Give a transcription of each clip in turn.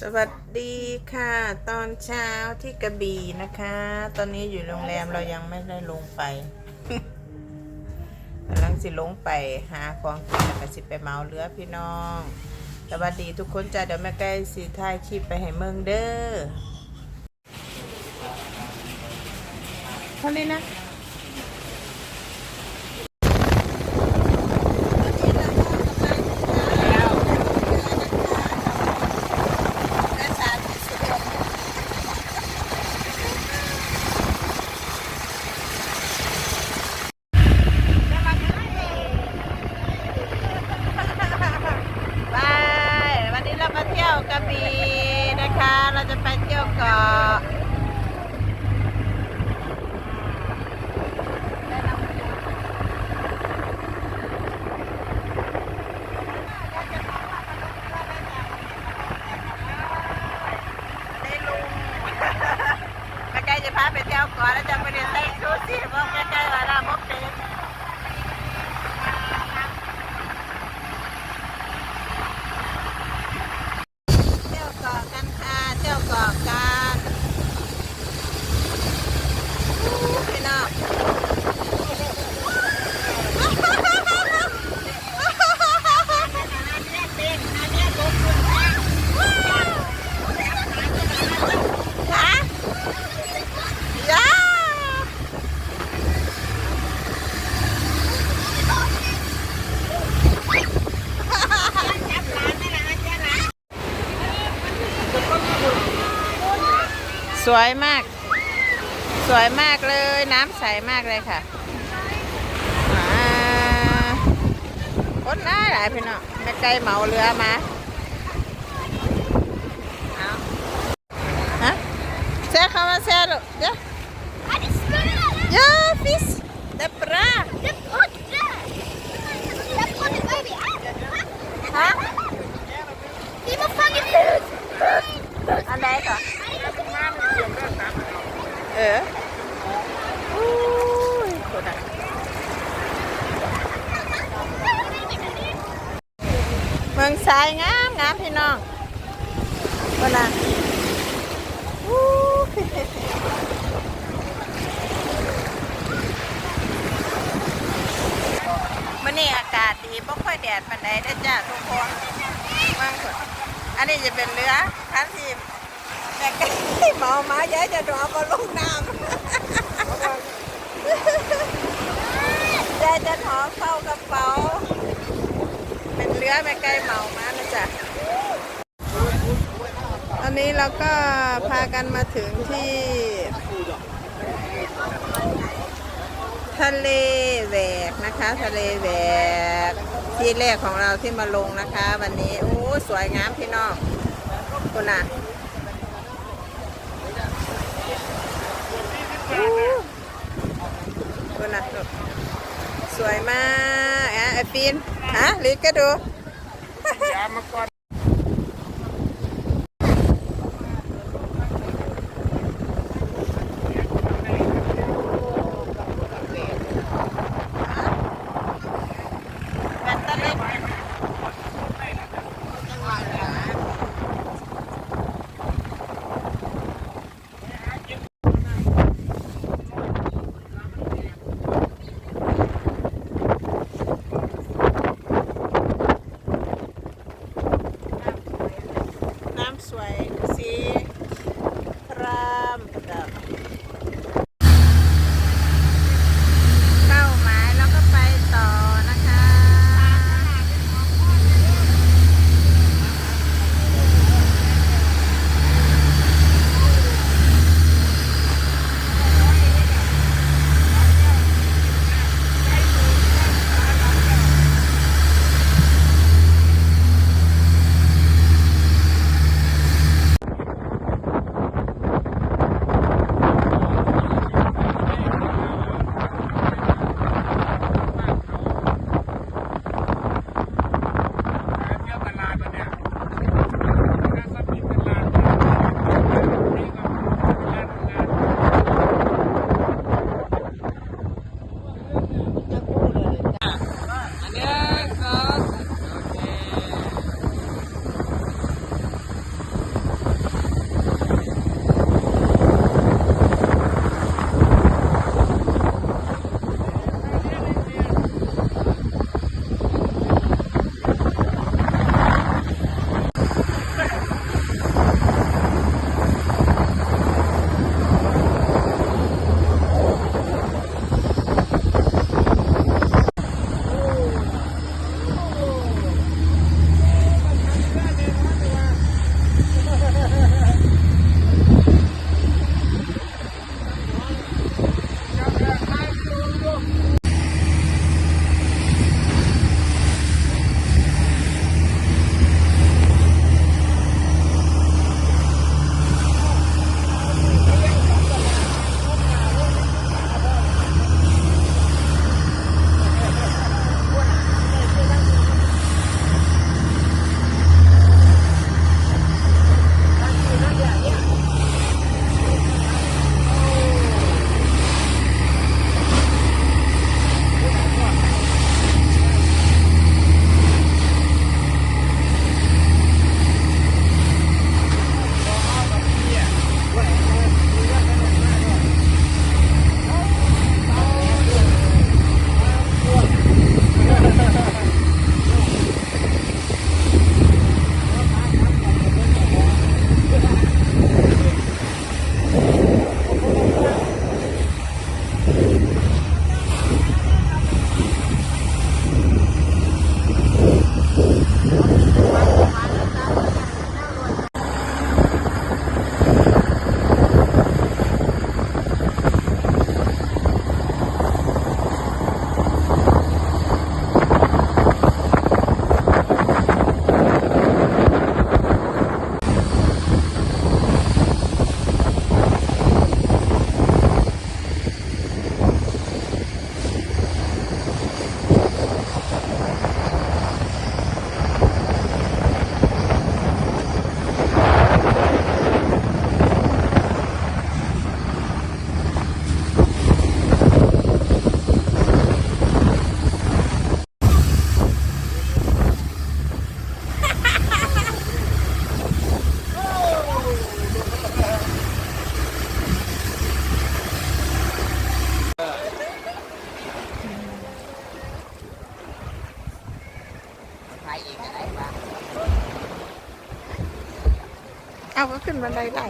สวัสดีค่ะ ตอนเช้าที่กระบี่นะคะ ตอนนี้อยู่โรงแรมเรายังไม่ได้ลงไปกำลังสิลงไปหาของกินแล้วก็สิไปเมาเรือพี่น้อง สวัสดีทุกคนจ้าเดี๋ยวแม่ใกล้สิถ่ายคลิปไปให้เมืองเด้อเท่านี้นะ ไปวันนี้เรามาเที่ยวกระบี่นะคะ เราจะไปเที่ยวเกาะได้ลุง ใกล้ๆจะพาไปเที่ยวเกาะแล้วจะไปเรียนเต้นดูสิบอกใกล้ๆว่าเราบอกเป็น เที่ยวเกาะกันค่ะ เที่ยวเกาะกันอู้พี่น้องฮะย่าสวยมาก ส วยมากเลย น้ำใสมากเลยค่ะคนหลายหลายพี่น้องแม่ไก่เหมาเรือมาเอาฮะแซ่เข้ามาแซ่ลูกเดี๋ยวเยอะฟิสเดปลาฮะอันใดก่อนเออยคนอะเมือง สายงามงามพี่น้องคนอะอู้ยมื่อนี้อากาศดีไม่ค่อยแดดปานใดได้จ้าทุกคนมืองคนอันนี้จะเป็นเรือคันที่แม่ไก่เมามาย้าจะดอกก็ลงน้ำยายจะถอเข้ากระเป๋า รือแม่ไก่เมามานะจ๊ะตอนนี้เราก็พากันมาถึงที่ ทะเลแหวกนะคะ ทะเลแหวกที่แรกของเราที่มาลงนะคะ วันนี้โอ้สวยงามพี่น้องคุณน่ะคุณน่ะสวยมากอะไอปีนฮะลิดก็ดู arma 40. เอาก็ขึ้นบันไดได้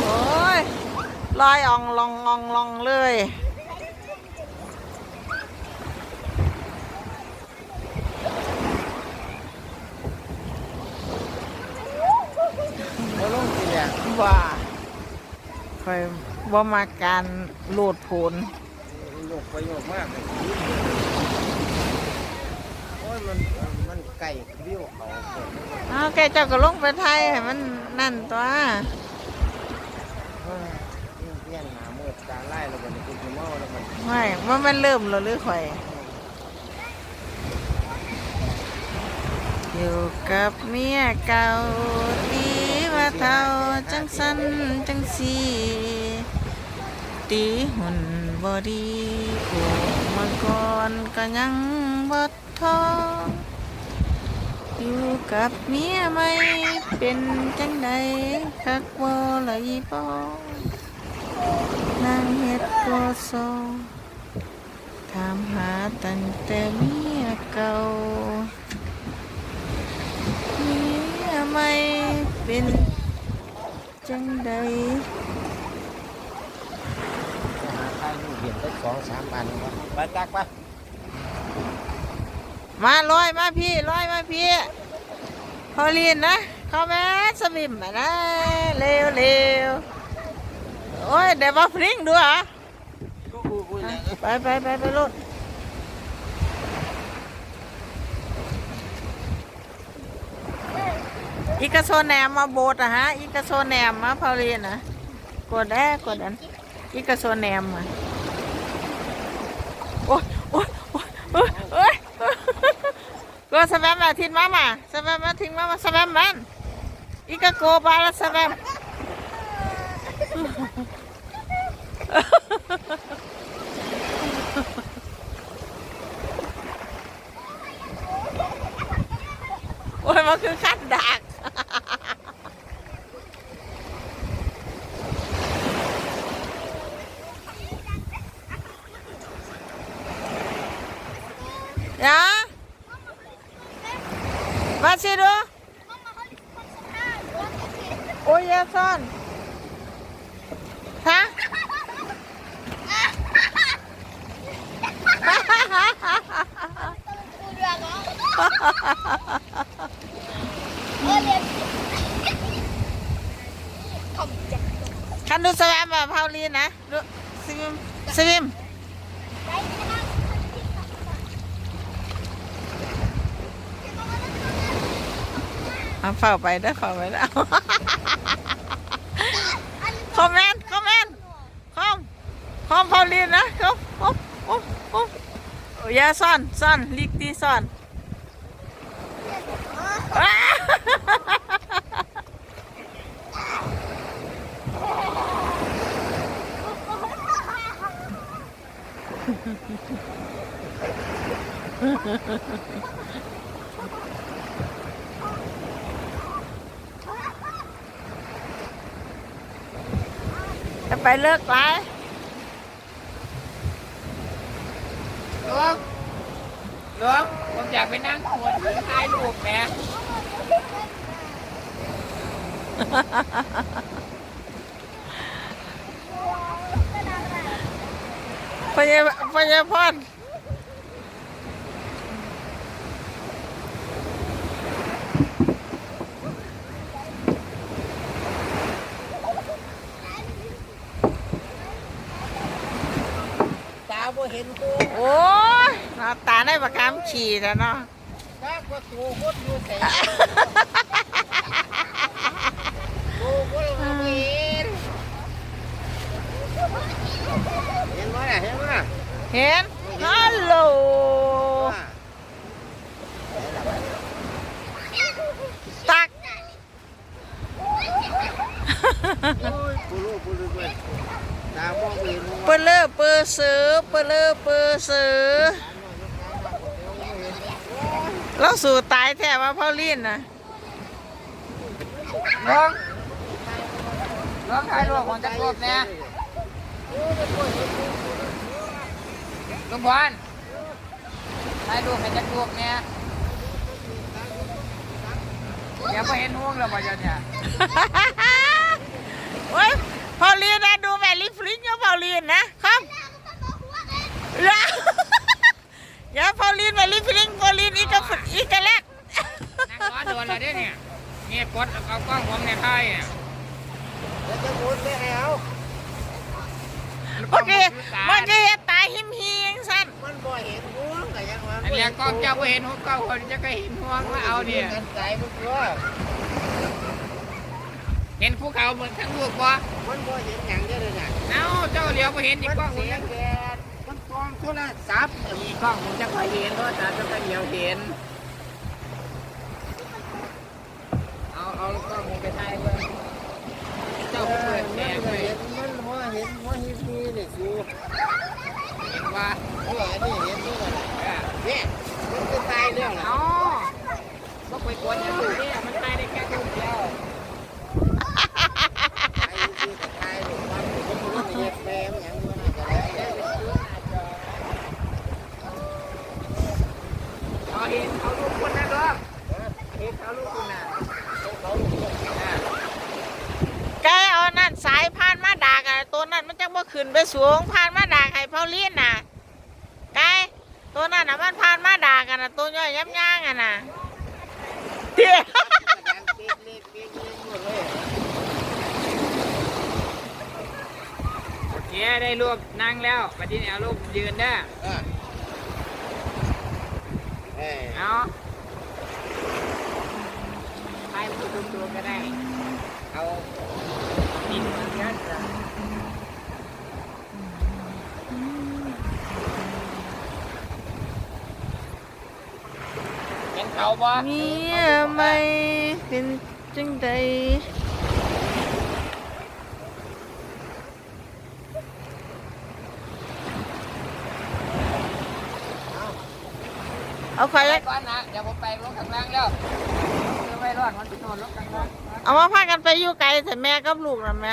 โอ้ยลอยอ่องลองอ่องลองเลยแล้วลงทีเนี่ยว่าคอยว่ามาการโหลดผลโยก ไปโยกมากเลยโอ้ยมันมันไก่วิวเขาเกิดเอาแกเจ้าก็ลงไปไทยให้มันนั่นตัวเฮ้ยเพี้ยนหนามืดตาไล่แล้วก็นี่คือเมาแล้วมันไม่ว่ามันเริ่มแล้วหรือข่อยอยู่กับเมียเก่าดีว่าเท่าจังสันจังสีตีหุ่น บอดีปลูกมาก่อนก็ยังบดท้ออยู่กับเมียไม่เป็นจังใดคักบ่เลยปอนางเฮ็ดก็โซถามหาตั้งแต่เมียเก่าเมียไม่เป็นจังใด หาข้าวลูกเห็นได้ สองสามพันวะไปตักไปมาลอยมาพี่ลอยมาพี่พอลีนนะ เข้าแม่สวิมมานะเร็วเร็วโอ้ยเดี๋ยวมาพริ้งดูเหรอไปไปไปไปรถอีกระโซแนมมาโบดอะฮะอีกระโซแนมมาพอลีนนะกดแด้กดอันอีกระโซแนมมา โอ้ยโอ้ยโอ้ยโอ้ยโอ้ยก็สแปมมาทิ้งมามาสแปมมาทิ้งมามาสแปมมันอีกโกบาลสแปมโอ้ยมันคือขั้นดัก ยา Wat sih do? Oh ya son. Hah? Kan du swam med Pauline? Du swim swim. เอาเฝ้าไปได้อเฝ้าไปแล้วคอมเมนต์คอมเมนต์คอมคอมพอลีนนะคอมคอมคอมคอมยาซ่อนซ่อนลิกตีซ่อน อ้าจะ ไปเลิกไลฟ์ลุงลุงผมอยากไปนั่งขวดถ่ายรูปแหม่พยาพยาพรตาบ่เห็นกู โอ้ยหน้าตา ในประกามฉี่แล้วเนาะตาก็ตูกดอยู่แต่ตูกดมาเห็นเห็นไหมน่ะเห็นไหมน่ะเห็นฮัลโหลตักโอ้ยปูรู้ปูรู้เว้ยตามองไม่เห็นเปลือเปือสือเปลือเปือสือ เราสู่ตายแท้ว่าพ่อลีนนะลุงลุงถ่ายรูปของจักรรถเนี่ยลุงพรถ่ายรูปให้จักรูปเนี่ยอย่าไปเห็นห่วงแล้วบ่เจ้าเนี่ยโอ้ยพอลีนนะดูแมรี่ฟลิงกับพอลีนนะครับอย่า อย่าพอลีนแมรี่ฟลิงพอลีนอีกกับอีกกับแรกนั่งรอโดนแล้วเด้เนี่ยนี่กดเอากล้องผมในค่ายเนี่ยแล้วจะพูดได้เอาเมื่อกี้เมื่อกี้ตายหิมฮียังสั้นมันบ่เห็นห่วงแต่ยังว่าอันเรียกกล้องเจ้าบ่เห็นหัวเก้าคนจะก็เห็นห่วงมาเอาเนี่ยกันใจมันตัวเห็นภูเขาเหมือนทั้งลูกบ่มันบ่เห็นหยังเด้อเลยน่ะเอ้าเจ้าเหลียวบ่เห็นอีกกล้องเสีนี่ โทรศัพท์มีกล้องผมจะคอยเห็นเพราะอาจารย์จะไปเหียวเห็น เอาเอากล้องผมไปถ่ายเพื่อนเจ้าเปิดแหนมมันไปเห็นมันหัวเห็นบ่เห็นมีนี่สูเห็นว่าเอออันนี้เห็นนี่ออ เนี่ยมันจะตายแล้วล่ะ เอาก็ไปกวนอย่างอื่นเนี่ยมันถ่ายได้แค่รูปเดียว ไอ้ที่จะตายลูกมันมันเห็นแม่มันหยังอยู่น่าจะได้ เอาเห็นเอาลูกคนนะด้วยเห็นเอาลูกคนน่ะ เขาลูกคน อ่า แกเอานั่นสายพานมาดากอะตัวนั้นมัน จังบ่ขึ้นไปสูงพานมาดากให้พอลีนน่ะไกตัวนั้นน่ะมันพานมาดากันน่ะตัวย่อยย้ำย่างอะน่ะเดี๋ยวดังเป๊กเล็กเป๊กเล็กหมดเลยโอเคได้รูปนั่งแล้วปัจจุบันเอารูปยืนได้ออะเอ้ยเอาถ่ายรูปตัวก็ได้ เอาดินมายัดจ้ะ เห็นเขาบ่เมียไม่เป็นจังใดเอาไฟไปก่อนนะเดี๋ยวผมไปลงข้างล่างแล้วเดี๋ยวไปรอดมันจะนอนลงข้างล่างเอามาพากันไปอยู่ไกลแต่แม่กับลูกนะแม่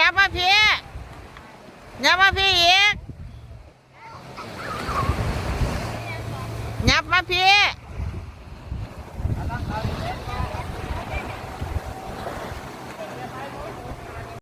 ยับมาพี่ยับมาพี่อีกยับมาพี่